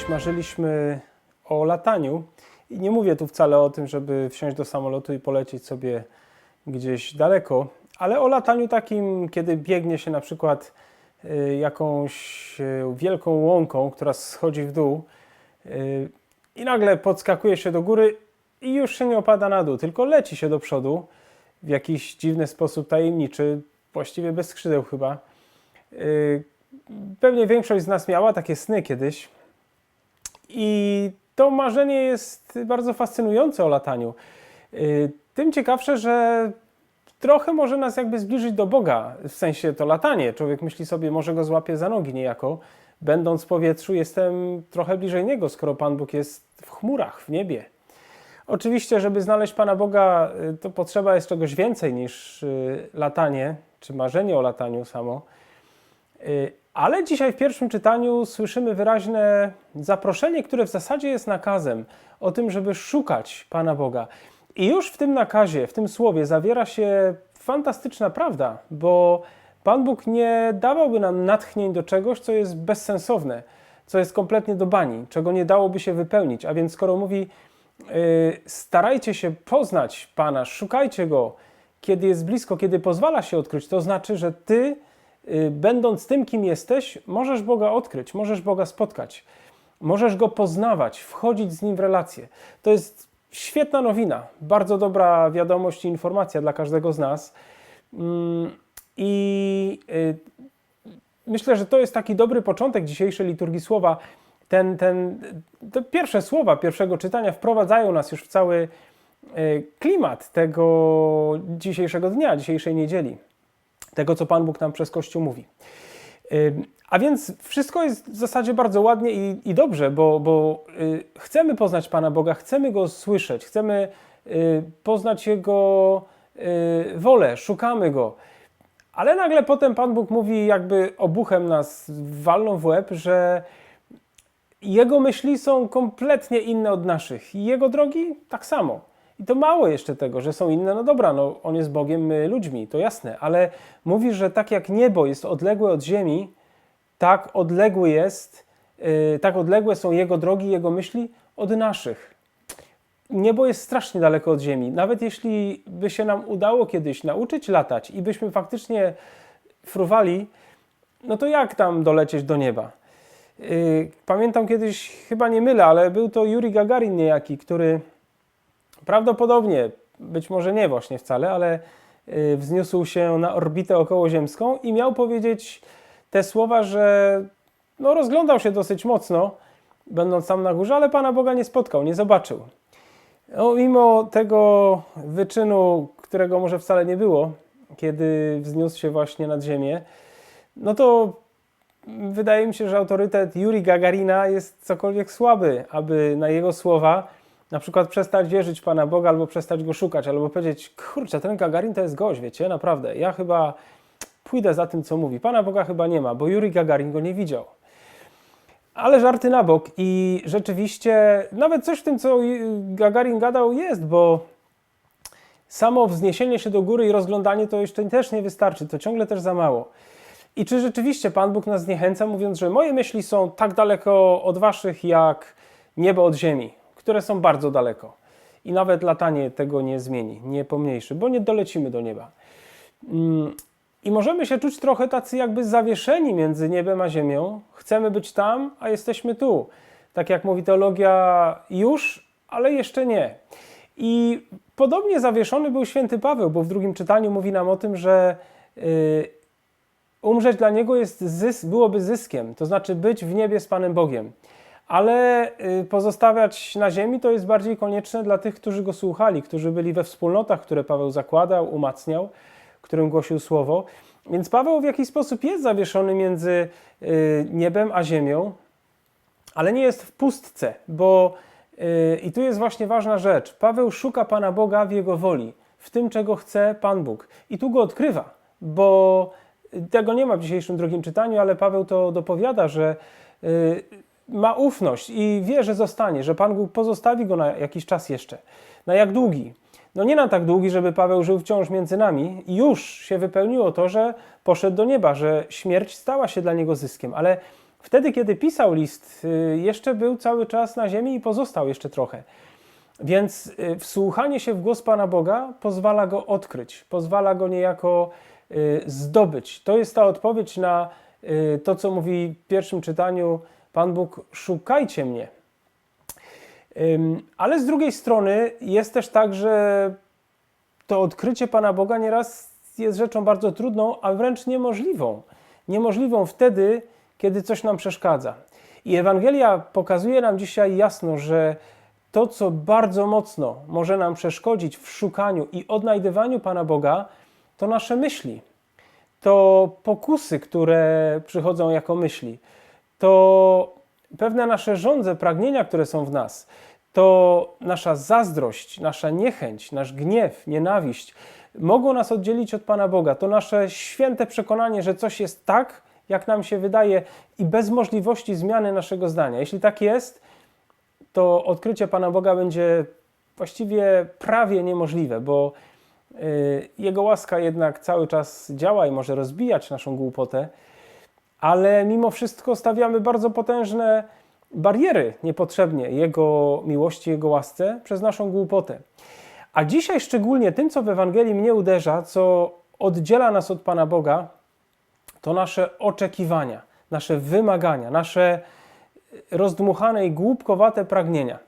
kiedyś marzyliśmy o lataniu. I nie mówię tu wcale o tym, żeby wsiąść do samolotu i polecieć sobie gdzieś daleko, ale o lataniu takim, kiedy biegnie się na przykład y, jakąś y, wielką łąką, która schodzi w dół y, i nagle podskakuje się do góry i już się nie opada na dół, tylko leci się do przodu w jakiś dziwny sposób tajemniczy, właściwie bez skrzydeł chyba. Pewnie większość z nas miała takie sny kiedyś. I to marzenie jest bardzo fascynujące o lataniu. Y, Tym ciekawsze, że trochę może nas jakby zbliżyć do Boga, w sensie to latanie. Człowiek myśli sobie, może go złapie za nogi niejako. Będąc w powietrzu, jestem trochę bliżej Niego, skoro Pan Bóg jest w chmurach, w niebie. Oczywiście, żeby znaleźć Pana Boga, y, to potrzeba jest czegoś więcej niż y, latanie, czy marzenie o lataniu samo. Ale dzisiaj w pierwszym czytaniu słyszymy wyraźne zaproszenie, które w zasadzie jest nakazem o tym, żeby szukać Pana Boga. I już w tym nakazie, w tym słowie zawiera się fantastyczna prawda, bo Pan Bóg nie dawałby nam natchnień do czegoś, co jest bezsensowne, co jest kompletnie do bani, czego nie dałoby się wypełnić. A więc skoro mówi, y, starajcie się poznać Pana, szukajcie Go, kiedy jest blisko, kiedy pozwala się odkryć, to znaczy, że Ty będąc tym, kim jesteś, możesz Boga odkryć, możesz Boga spotkać, możesz Go poznawać, wchodzić z Nim w relacje. To jest świetna nowina, bardzo dobra wiadomość i informacja dla każdego z nas. Mm, I y, myślę, że to jest taki dobry początek dzisiejszej liturgii słowa. Ten, ten, te pierwsze słowa pierwszego czytania wprowadzają nas już w cały y, klimat tego dzisiejszego dnia, dzisiejszej niedzieli tego, co Pan Bóg nam przez Kościół mówi. A więc wszystko jest w zasadzie bardzo ładnie i, i dobrze, bo, bo y, chcemy poznać Pana Boga, chcemy Go słyszeć, chcemy y, poznać Jego y, wolę, szukamy Go. Ale nagle potem Pan Bóg mówi, jakby obuchem nas walną w łeb, że Jego myśli są kompletnie inne od naszych. I Jego drogi tak samo. I to mało jeszcze tego, że są inne. No dobra, no On jest Bogiem, my ludźmi, to jasne. Ale mówi, że tak jak niebo jest odległe od ziemi, tak odległy jest, yy, tak odległe są Jego drogi, Jego myśli od naszych. Niebo jest strasznie daleko od ziemi. Nawet jeśli by się nam udało kiedyś nauczyć latać i byśmy faktycznie fruwali, no to jak tam dolecieć do nieba? Yy, Pamiętam kiedyś, chyba nie mylę, ale był to Yuri Gagarin niejaki, który prawdopodobnie, być może nie właśnie wcale, ale yy, wzniósł się na orbitę okołoziemską i miał powiedzieć te słowa, że no, rozglądał się dosyć mocno, będąc tam na górze, ale Pana Boga nie spotkał, nie zobaczył. No, mimo tego wyczynu, którego może wcale nie było, kiedy wzniósł się właśnie nad ziemię, no to wydaje mi się, że autorytet Yuri Gagarina jest cokolwiek słaby, aby na jego słowa na przykład przestać wierzyć w Pana Boga albo przestać Go szukać, albo powiedzieć, kurczę, ten Gagarin to jest gość, wiecie, naprawdę, ja chyba pójdę za tym, co mówi. Pana Boga chyba nie ma, bo Yuri Gagarin go nie widział. Ale żarty na bok i rzeczywiście nawet coś w tym, co Gagarin gadał jest, bo samo wzniesienie się do góry i rozglądanie to jeszcze też nie wystarczy, to ciągle też za mało. I czy rzeczywiście Pan Bóg nas zniechęca, mówiąc, że moje myśli są tak daleko od waszych, jak niebo od ziemi, które są bardzo daleko. I nawet latanie tego nie zmieni, nie pomniejszy, bo nie dolecimy do nieba. Mm, I możemy się czuć trochę tacy jakby zawieszeni między niebem a ziemią. Chcemy być tam, a jesteśmy tu. Tak jak mówi teologia, już, ale jeszcze nie. I podobnie zawieszony był święty Paweł, bo w drugim czytaniu mówi nam o tym, że y, umrzeć dla niego jest zys, byłoby zyskiem, to znaczy być w niebie z Panem Bogiem. Ale y, pozostawiać na ziemi to jest bardziej konieczne dla tych, którzy go słuchali, którzy byli we wspólnotach, które Paweł zakładał, umacniał, którym głosił słowo. Więc Paweł w jakiś sposób jest zawieszony między y, niebem a ziemią, ale nie jest w pustce, bo yy, i tu jest właśnie ważna rzecz. Paweł szuka Pana Boga w Jego woli, w tym, czego chce Pan Bóg. I tu go odkrywa, bo tego nie ma w dzisiejszym drugim czytaniu, ale Paweł to dopowiada, że ma ufność i wie, że zostanie, że Pan Bóg pozostawi go na jakiś czas jeszcze. Na jak długi? No nie na tak długi, żeby Paweł żył wciąż między nami. Już się wypełniło to, że poszedł do nieba, że śmierć stała się dla niego zyskiem, ale Wtedy, kiedy pisał list, y, jeszcze był cały czas na ziemi i pozostał jeszcze trochę. Więc y, wsłuchanie się w głos Pana Boga pozwala go odkryć, pozwala go niejako y, zdobyć. To jest ta odpowiedź na to, co mówi w pierwszym czytaniu Pan Bóg: szukajcie mnie. Ale z drugiej strony jest też tak, że to odkrycie Pana Boga nieraz jest rzeczą bardzo trudną, a wręcz niemożliwą. Niemożliwą wtedy, kiedy coś nam przeszkadza. I Ewangelia pokazuje nam dzisiaj jasno, że to, co bardzo mocno może nam przeszkodzić w szukaniu i odnajdywaniu Pana Boga, to nasze myśli. To pokusy, które przychodzą jako myśli. To pewne nasze żądze, pragnienia, które są w nas. To nasza zazdrość, nasza niechęć, nasz gniew, nienawiść mogą nas oddzielić od Pana Boga. To nasze święte przekonanie, że coś jest tak, jak nam się wydaje i bez możliwości zmiany naszego zdania. Jeśli tak jest, to odkrycie Pana Boga będzie właściwie prawie niemożliwe, bo y, Jego łaska jednak cały czas działa i może rozbijać naszą głupotę, ale mimo wszystko stawiamy bardzo potężne bariery niepotrzebnie Jego miłości, Jego łasce przez naszą głupotę. A dzisiaj szczególnie tym, co w Ewangelii mnie uderza, co oddziela nas od Pana Boga, to nasze oczekiwania, nasze wymagania, nasze rozdmuchane i głupkowate pragnienia.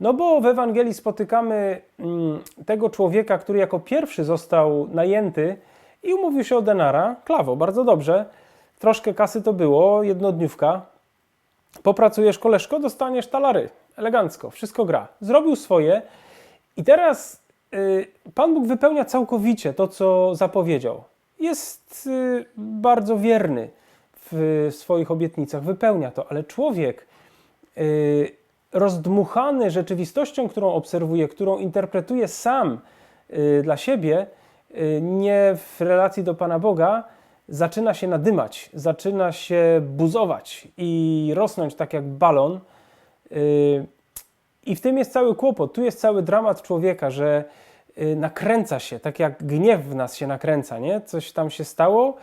No bo w Ewangelii spotykamy mm, tego człowieka, który jako pierwszy został najęty i umówił się o denara. Klawo, bardzo dobrze. Troszkę kasy to było, jednodniówka. Popracujesz koleżko, dostaniesz talary. Elegancko, wszystko gra. Zrobił swoje i teraz y, Pan Bóg wypełnia całkowicie to, co zapowiedział. Jest y, bardzo wierny w swoich obietnicach, wypełnia to, ale człowiek y, rozdmuchany rzeczywistością, którą obserwuje, którą interpretuje sam dla siebie, nie w relacji do Pana Boga, zaczyna się nadymać, zaczyna się buzować i rosnąć tak jak balon. Y, I w tym jest cały kłopot, tu jest cały dramat człowieka, że y, nakręca się, tak jak gniew w nas się nakręca, nie? Coś tam się stało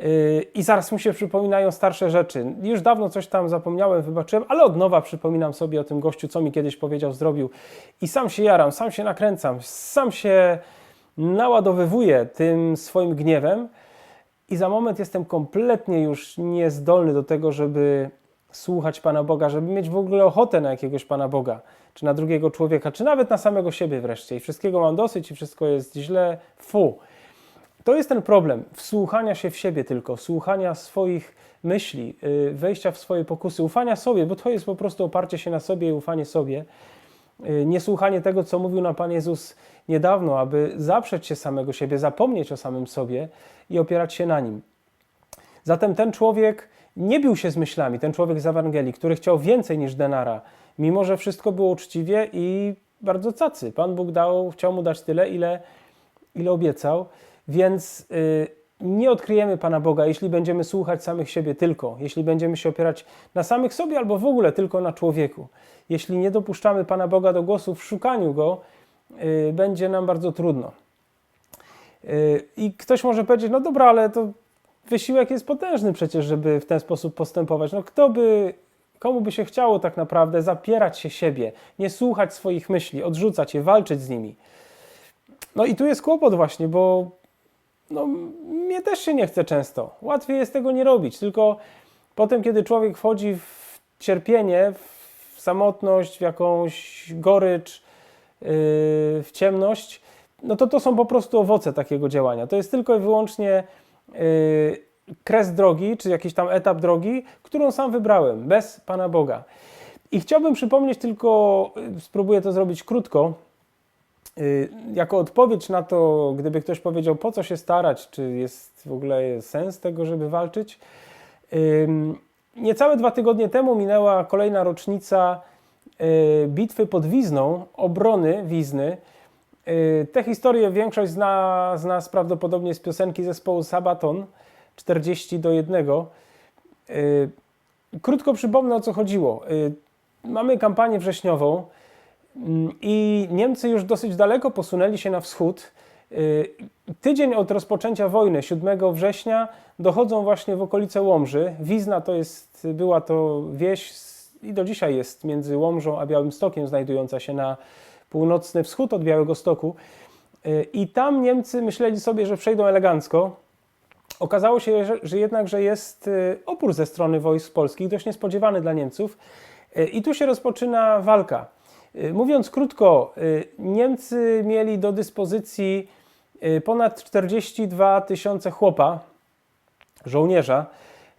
y, i zaraz mi się przypominają starsze rzeczy. Już dawno coś tam zapomniałem, wybaczyłem, ale od nowa przypominam sobie o tym gościu, co mi kiedyś powiedział, zrobił i sam się jaram, sam się nakręcam, sam się naładowywuję tym swoim gniewem i za moment jestem kompletnie już niezdolny do tego, żeby słuchać Pana Boga, żeby mieć w ogóle ochotę na jakiegoś Pana Boga, czy na drugiego człowieka, czy nawet na samego siebie wreszcie. I wszystkiego mam dosyć i wszystko jest źle, fu. To jest ten problem wsłuchania się w siebie tylko, słuchania swoich myśli, yy, wejścia w swoje pokusy, ufania sobie, bo to jest po prostu oparcie się na sobie i ufanie sobie. Yy, Niesłuchanie tego, co mówił nam Pan Jezus niedawno, aby zaprzeć się samego siebie, zapomnieć o samym sobie i opierać się na nim. Zatem ten człowiek nie bił się z myślami, ten człowiek z Ewangelii, który chciał więcej niż denara, mimo że wszystko było uczciwie i bardzo cacy. Pan Bóg dał, chciał mu dać tyle, ile, ile obiecał, więc y, nie odkryjemy Pana Boga, jeśli będziemy słuchać samych siebie tylko, jeśli będziemy się opierać na samych sobie albo w ogóle tylko na człowieku. Jeśli nie dopuszczamy Pana Boga do głosu w szukaniu Go, y, będzie nam bardzo trudno. Y, I ktoś może powiedzieć, no dobra, ale to wysiłek jest potężny przecież, żeby w ten sposób postępować. No kto by, komu by się chciało tak naprawdę zapierać się siebie, nie słuchać swoich myśli, odrzucać je, walczyć z nimi. No i tu jest kłopot właśnie, bo no, mnie też się nie chce często. Łatwiej jest tego nie robić, tylko potem, kiedy człowiek wchodzi w cierpienie, w samotność, w jakąś gorycz, yy, w ciemność, no to to są po prostu owoce takiego działania. To jest tylko i wyłącznie yy, kres drogi, czy jakiś tam etap drogi, którą sam wybrałem, bez Pana Boga. I chciałbym przypomnieć tylko, yy, spróbuję to zrobić krótko, jako odpowiedź na to, gdyby ktoś powiedział, po co się starać, czy jest w ogóle sens tego, żeby walczyć. Niecałe dwa tygodnie temu minęła kolejna rocznica yy, bitwy pod Wizną, obrony Wizny. Yy, Tę historię większość zna z nas prawdopodobnie z piosenki zespołu Sabaton 40 do 1. Yy, Krótko przypomnę o co chodziło. Mamy kampanię wrześniową mm, i Niemcy już dosyć daleko posunęli się na wschód Y, Tydzień od rozpoczęcia wojny, 7 września, dochodzą właśnie w okolice Łomży. Wizna to jest, była to wieś i do dzisiaj jest między Łomżą a Białymstokiem, znajdująca się na północny wschód od Białego Stoku. Y, I tam Niemcy myśleli sobie, że przejdą elegancko. Okazało się, że, że jednak, że jest y, opór ze strony wojsk polskich, dość niespodziewany dla Niemców. I tu się rozpoczyna walka. Y, Mówiąc krótko, y, Niemcy mieli do dyspozycji y, ponad 42 tysiące chłopa, żołnierza,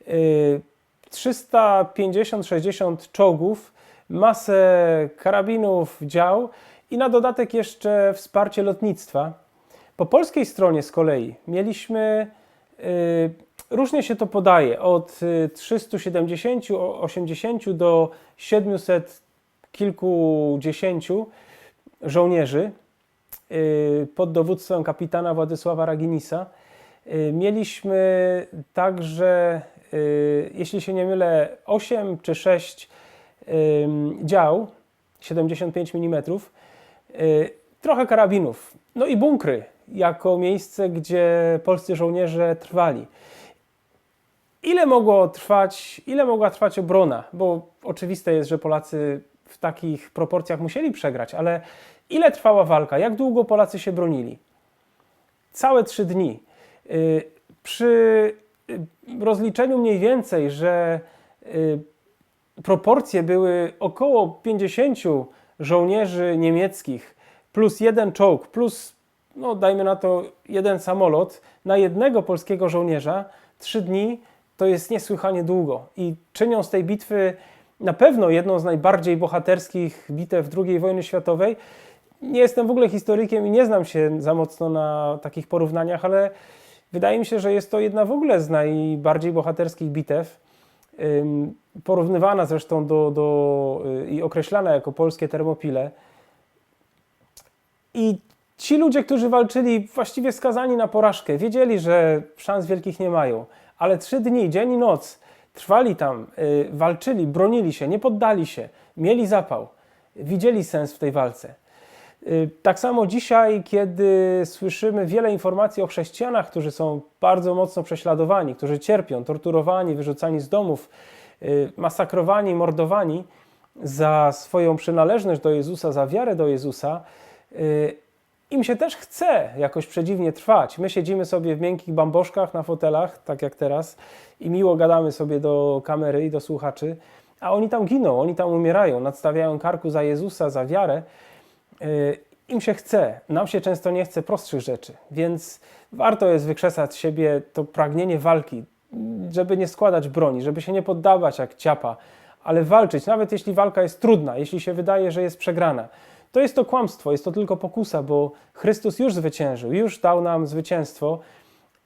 y, 350-60 czołgów, masę karabinów, dział i na dodatek jeszcze wsparcie lotnictwa. Po polskiej stronie z kolei mieliśmy, różnie się to podaje, od y, 370, o- 80 do 700 kilkudziesięciu żołnierzy y, pod dowództwem kapitana Władysława Raginisa. Y, Mieliśmy także, y, jeśli się nie mylę, 8 czy 6 ym, dział 75 mm, trochę karabinów, no i bunkry jako miejsce, gdzie polscy żołnierze trwali. Ile mogło trwać, ile mogła trwać obrona? Bo oczywiste jest, że Polacy w takich proporcjach musieli przegrać, ale ile trwała walka? Jak długo Polacy się bronili? Całe trzy dni. Y, Przy y, rozliczeniu mniej więcej, że y, proporcje były około 50 żołnierzy niemieckich plus jeden czołg, plus, no dajmy na to, jeden samolot na jednego polskiego żołnierza, trzy dni to jest niesłychanie długo. I czynią z tej bitwy na pewno jedną z najbardziej bohaterskich bitew II wojny światowej. Nie jestem w ogóle historykiem i nie znam się za mocno na takich porównaniach, ale wydaje mi się, że jest to jedna w ogóle z najbardziej bohaterskich bitew. Porównywana zresztą do, do, y, i określana jako polskie termopile. I ci ludzie, którzy walczyli, właściwie skazani na porażkę, wiedzieli, że szans wielkich nie mają, ale trzy dni, dzień i noc trwali tam, y, walczyli, bronili się, nie poddali się, mieli zapał, widzieli sens w tej walce. Y, Tak samo dzisiaj, kiedy słyszymy wiele informacji o chrześcijanach, którzy są bardzo mocno prześladowani, którzy cierpią, torturowani, wyrzucani z domów, y, masakrowani, mordowani za swoją przynależność do Jezusa, za wiarę do Jezusa, im się też chce jakoś przedziwnie trwać. My siedzimy sobie w miękkich bamboszkach na fotelach, tak jak teraz, i miło gadamy sobie do kamery i do słuchaczy, a oni tam giną, oni tam umierają, nadstawiają karku za Jezusa, za wiarę. Y, Im się chce, nam się często nie chce prostszych rzeczy, więc warto jest wykrzesać z siebie to pragnienie walki, żeby nie składać broni, żeby się nie poddawać jak ciapa, ale walczyć, nawet jeśli walka jest trudna, jeśli się wydaje, że jest przegrana. To jest to kłamstwo, jest to tylko pokusa, bo Chrystus już zwyciężył, już dał nam zwycięstwo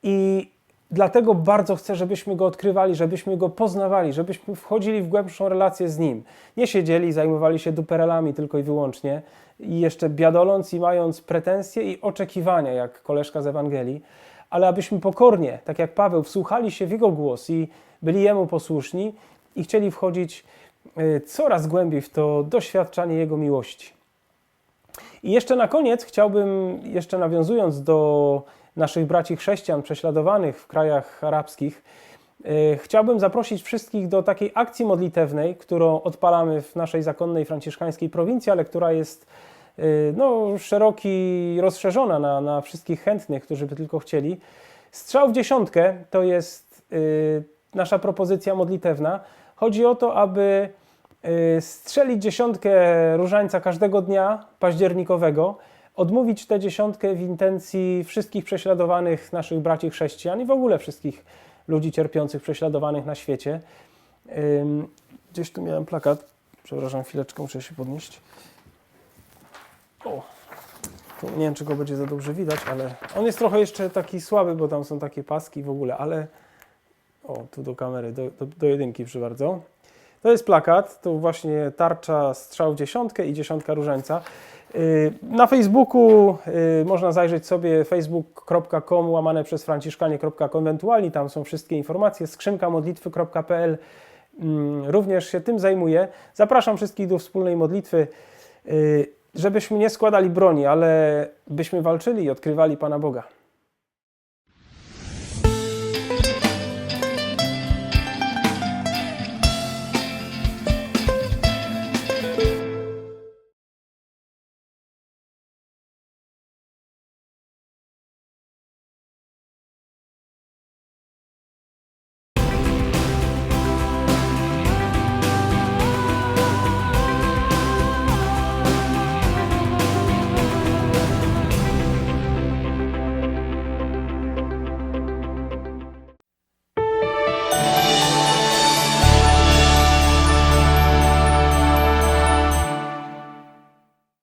i dlatego bardzo chcę, żebyśmy go odkrywali, żebyśmy go poznawali, żebyśmy wchodzili w głębszą relację z nim. Nie siedzieli, zajmowali się duperelami tylko i wyłącznie i jeszcze biadoląc i mając pretensje i oczekiwania, jak koleżka z Ewangelii, ale abyśmy pokornie, tak jak Paweł, wsłuchali się w jego głos i byli jemu posłuszni i chcieli wchodzić y, coraz głębiej w to doświadczanie jego miłości. I jeszcze na koniec chciałbym, jeszcze nawiązując do naszych braci chrześcijan prześladowanych w krajach arabskich, e, chciałbym zaprosić wszystkich do takiej akcji modlitewnej, którą odpalamy w naszej zakonnej franciszkańskiej prowincji, ale która jest e, no, szeroki, rozszerzona na, na wszystkich chętnych, którzy by tylko chcieli. Strzał w dziesiątkę to jest e, nasza propozycja modlitewna. Chodzi o to, aby strzelić dziesiątkę różańca każdego dnia październikowego, odmówić tę dziesiątkę w intencji wszystkich prześladowanych naszych braci chrześcijan i w ogóle wszystkich ludzi cierpiących, prześladowanych na świecie. Gdzieś tu miałem plakat, przepraszam chwileczkę, muszę się podnieść. O, tu nie wiem, czy go będzie za dobrze widać, ale on jest trochę jeszcze taki słaby, bo tam są takie paski w ogóle, ale o, tu do kamery, do, do, do jedynki, proszę bardzo. To jest plakat, to właśnie tarcza strzał dziesiątkę i dziesiątka różańca. Yy, Na Facebooku yy, można zajrzeć sobie facebook.com łamane przez franciszkanie.com ewentualnie, tam są wszystkie informacje, skrzynka modlitwy.pl mm, również się tym zajmuje. Zapraszam wszystkich do wspólnej modlitwy. Yy, żebyśmy nie składali broni, ale byśmy walczyli i odkrywali Pana Boga.